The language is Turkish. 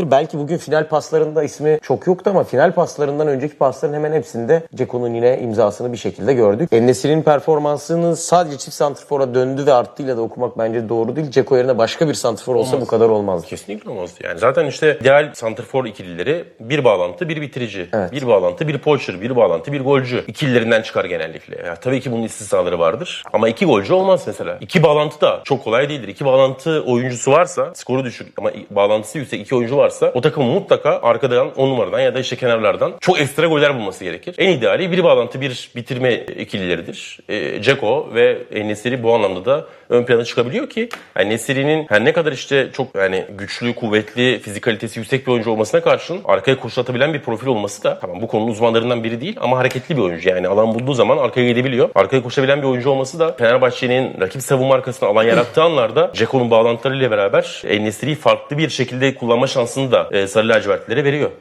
olabilir. Belki bugün final paslarında ismi çok yoktu ama final paslarından önceki pasların hemen hepsinde Ceko'nun yine imzasını bir şekilde gördük. Enesiri'nin performansını sadece çift santrfora döndü ve arttığıyla da okumak bence doğru değil. Ceko yerine başka bir santrfor olsa bu kadar olmazdı. Kesinlikle olmazdı yani. Zaten işte ideal santrfor ikilileri bir bağlantı, bir bitirici. Evet. Bir bağlantı, bir poacher, bir bağlantı, bir golcü. İkililerinden çıkar genellikle. Ya, tabii ki bunun istisnaları vardır. Ama iki golcü olmaz mesela. İki bağlantı da çok kolay değildir. İki bağlantı oyuncusu varsa, skoru düşük ama bağlantısı yüksek iki oyuncu varsa o takımın mutlaka arkadan, on numaradan ya da işte kenarlardan çok ekstra goller bulması gerekir. En ideali bir bağlantı, bir bitirme ikilileridir. E, Ceko ve Enesiri bu anlamda da ön plana çıkabiliyor ki yani Nesiri'nin her ne kadar işte çok yani güçlü, kuvvetli, fizikalitesi yüksek bir oyuncu olmasına karşın arkaya koşulatabilen bir profil olması da tamam bu konunun uzmanlarından biri değil ama hareketli bir oyuncu. Yani alan bulduğu zaman arkaya gidebiliyor. Arkaya koşabilen bir oyuncu olması da Fenerbahçe'nin rakip savunma arkasına alan yarattığı anlarda Ceko'nun bağlantılarıyla beraber Nesiri'yi farklı bir şekilde kullanma şansını da e, Sarı lacivertlilere veriyor.